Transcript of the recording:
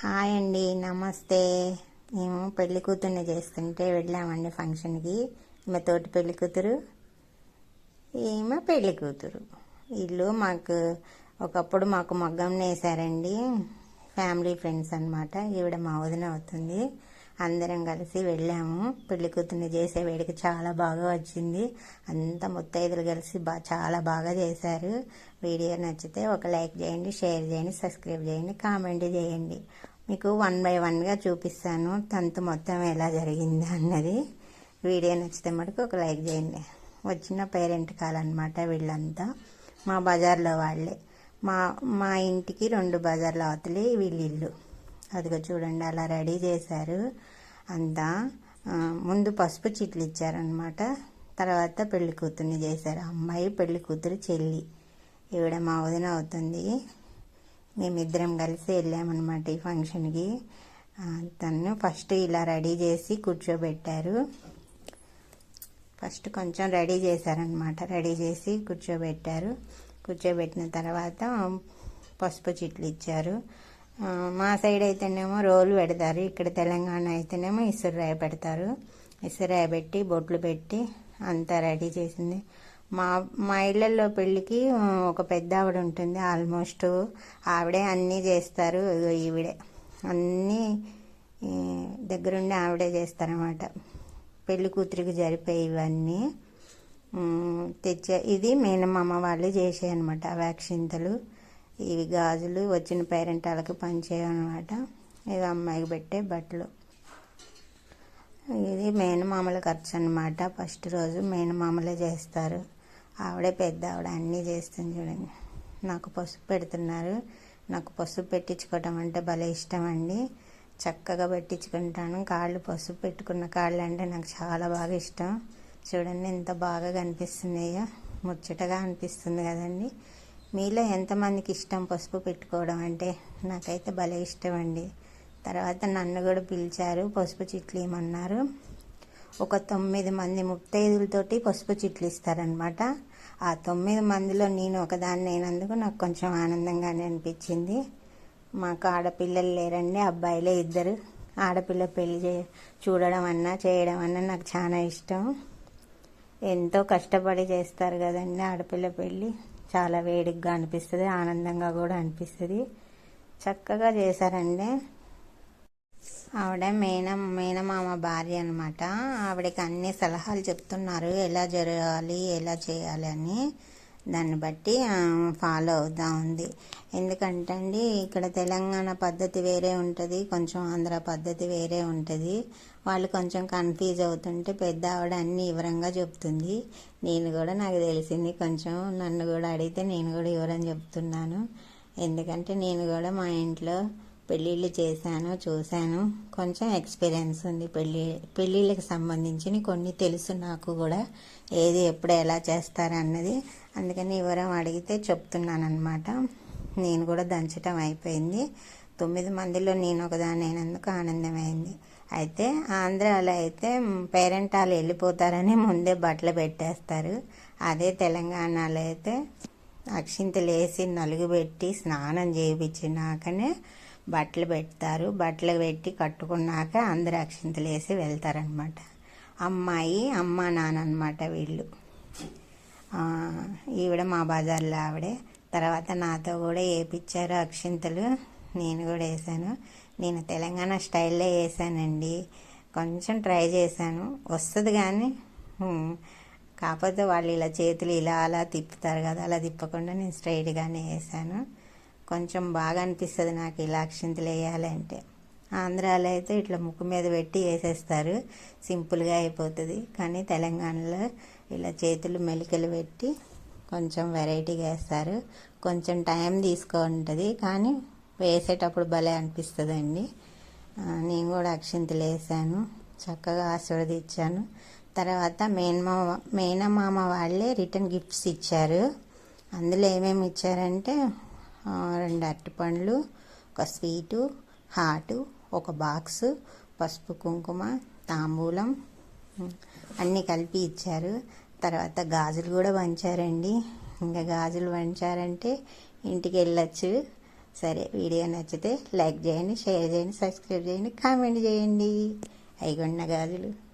Hi అండి నమస్తే. మేము పెళ్ళి కూతుర్ని చేస్తుంటే వెళ్ళామండి ఫంక్షన్కి. ఈమె తోటి పెళ్ళి కూతురు ఈమె పెళ్ళి కూతురు. ఇల్లు మాకు ఒకప్పుడు మాకు మగ్గం వేసారండి ఫ్యామిలీ ఫ్రెండ్స్ అన్నమాట. ఈవిడ మా వదిన అవుతుంది. అందరం కలిసి వెళ్ళాము. పెళ్ళి కూతుర్ని చేసే వేడికి చాలా బాగా వచ్చింది. అంతా ముత్తైదులు కలిసి బా చాలా బాగా చేశారు. వీడియో నచ్చితే ఒక లైక్ చేయండి షేర్ చేయండి సబ్స్క్రైబ్ చేయండి కామెంట్ చేయండి. మీకు వన్ బై వన్గా చూపిస్తాను. తంతు మొత్తం ఎలా జరిగింది అన్నది. వీడియో నచ్చితే మటుకు ఒక లైక్ చేయండి. వచ్చిన పేరెంట్ కాలన్నమాట వీళ్ళంతా. మా బజార్లో వాళ్ళే. మా మా ఇంటికి రెండు బజార్ల అవతలే వీళ్ళిళ్ళు అదిగో చూడండి అలా రెడీ చేశారు. అంతా ముందు పసుపు చిట్లు ఇచ్చారనమాట తర్వాత పెళ్ళి కూతుర్ని చేశారు. అమ్మాయి పెళ్ళి కూతురు చెల్లి. ఈవిడ మా వదిన అవుతుంది. మేమిద్దరం కలిసి వెళ్ళామన్నమాట ఈ ఫంక్షన్కి. తను ఫస్ట్ ఇలా రెడీ చేసి కూర్చోబెట్టారు. ఫస్ట్ కొంచెం రెడీ చేశారనమాట రెడీ చేసి కూర్చోబెట్టారు. కూర్చోబెట్టిన తర్వాత పసుపు చిట్లు ఇచ్చారు. మా సైడ్ అయితేనేమో రోలు పెడతారు. ఇక్కడ తెలంగాణ అయితేనేమో ఇసురాయి పెడతారు. ఇసురాయి పెట్టి బొట్లు పెట్టి అంతా రెడీ చేసింది. మా మా ఇళ్ళల్లో పెళ్ళికి ఒక పెద్ద ఆవిడ ఉంటుంది. ఆల్మోస్ట్ ఆవిడే అన్నీ చేస్తారు. ఈవిడే. అన్నీ దగ్గరుండి ఆవిడే చేస్తారన్నమాట. పెళ్ళి కూతురికి జరిపే ఇవన్నీ. తెచ్చే ఇది మేనమామ వాళ్ళు చేసాయి అనమాట వ్యాక్సింతలు. ఇవి గాజులు వచ్చిన పేరెంటాలకు పంచేయనమాట ఇవి అమ్మాయికి పెట్టే బట్టలు. ఇది మేనమామల ఖర్చు అనమాట ఫస్ట్ రోజు మేనమామలే చేస్తారు. ఆవిడే పెద్ద ఆవిడ అన్నీ చేస్తుంది చూడండి. నాకు పసుపు పెడుతున్నారు. నాకు పసుపు పెట్టించుకోవటం అంటే భలే ఇష్టం అండి. చక్కగా పెట్టించుకుంటాను. కాళ్ళు పసుపు పెట్టుకున్న కాళ్ళు అంటే నాకు చాలా బాగా ఇష్టం. చూడండి ఎంత బాగా కనిపిస్తున్నాయో. ముచ్చటగా అనిపిస్తుంది కదండి. మీలో ఎంతమందికి ఇష్టం పసుపు పెట్టుకోవడం అంటే నాకైతే భలే ఇష్టం అండి తర్వాత నన్ను కూడా పిలిచారు పసుపు చిట్లు ఇమ్మన్నారు ఒక తొమ్మిది మంది ముత్తైదులతోటి పసుపు చిట్లు ఇస్తారనమాట ఆ తొమ్మిది మందిలో నేను ఒకదాన్ని అయినందుకు నాకు కొంచెం ఆనందంగానే అనిపించింది. మాకు ఆడపిల్లలు లేరండి అబ్బాయిలే ఇద్దరు. ఆడపిల్ల పెళ్ళి చే చూడడం అన్నా చేయడం అన్నా నాకు చాలా ఇష్టం. ఎంతో కష్టపడి చేస్తారు కదండి ఆడపిల్ల పెళ్ళి చాలా వేడిగ్గా అనిపిస్తుంది ఆనందంగా కూడా అనిపిస్తుంది. చక్కగా చేశారండి. ఆవిడ మేన మేనమామ భార్య అనమాట ఆవిడకి అన్ని సలహాలు చెప్తున్నారు. ఎలా జరగాలి ఎలా చేయాలి అని. దాన్ని బట్టి ఫాలో అవుతా ఉంది. ఎందుకంటే అండి ఇక్కడ తెలంగాణ పద్ధతి వేరే ఉంటుంది కొంచెం ఆంధ్ర పద్ధతి వేరే ఉంటుంది. వాళ్ళు కొంచెం కన్ఫ్యూజ్ అవుతుంటే పెద్ద ఆవిడ అన్ని వివరంగా చెప్తుంది. నేను కూడా నాకు తెలిసింది కొంచెం నన్ను కూడా అడిగితే నేను కూడా వివరం చెప్తున్నాను. ఎందుకంటే నేను కూడా మా ఇంట్లో పెళ్ళిళ్ళు చేశాను చూశాను. కొంచెం ఎక్స్పీరియన్స్ ఉంది పెళ్ళి పెళ్ళిళ్ళకి సంబంధించిన కొన్ని తెలుసు నాకు కూడా. ఏది ఎప్పుడు ఎలా చేస్తారు అన్నది అందుకని వివరం అడిగితే చెప్తున్నాను అనమాట నేను కూడా దంచటం అయిపోయింది. తొమ్మిది మందిలో నేను ఒకదాని అయినందుకు ఆనందమైంది. అయితే ఆంధ్రాలో అయితే పేరెంట్ వాళ్ళు వెళ్ళిపోతారని ముందే బట్టలు పెట్టేస్తారు. అదే తెలంగాణలో అయితే అక్షింతలు వేసి నలుగు పెట్టి స్నానం చేయించినాకనే బట్టలు పెడతారు. బట్టలు పెట్టి కట్టుకున్నాక అందరు అక్షింతలు వేసి వెళ్తారనమాట అమ్మాయి అమ్మ నాన్న అనమాట వీళ్ళు. ఈవిడ మా బజార్లో ఆవిడే. తర్వాత నాతో కూడా వేపించారు అక్షింతలు. నేను కూడా వేసాను నేను తెలంగాణ స్టైల్లో వేసానండి కొంచెం ట్రై చేశాను. వస్తుంది కానీ కాకపోతే వాళ్ళు ఇలా చేతులు ఇలా అలా తిప్పుతారు కదా అలా తిప్పకుండా నేను స్ట్రైట్గానే వేసాను కొంచెం బాగా అనిపిస్తుంది నాకు ఇలా అక్షింతలు వేయాలంటే. ఆంధ్రాలో అయితే ఇట్లా ముక్కు మీద పెట్టి వేసేస్తారు. సింపుల్గా అయిపోతుంది. కానీ తెలంగాణలో ఇలా చేతులు మెలికలు పెట్టి కొంచెం వెరైటీగా వేస్తారు. కొంచెం టైం తీసుకుంటుంది కానీ వేసేటప్పుడు భలే అనిపిస్తుందండి. నేను కూడా అక్షింతలు వేసాను. చక్కగా ఆశీర్వదించాను తర్వాత మేనమామ మేనమామ వాళ్ళే రిటర్న్ గిఫ్ట్స్ ఇచ్చారు. అందులో ఏమేమి ఇచ్చారంటే రెండు అరటిపండ్లు ఒక స్వీటు హాటు ఒక బాక్స్ పసుపు కుంకుమ తాంబూలం అన్నీ కలిపి ఇచ్చారు. తర్వాత గాజులు కూడా పంచారండి ఇంకా గాజులు పంచారంటే ఇంటికి వెళ్ళచ్చు. సరే వీడియో నచ్చితే లైక్ చేయండి షేర్ చేయండి సబ్స్క్రైబ్ చేయండి కామెంట్ చేయండి. అయిగొండ గాజులు.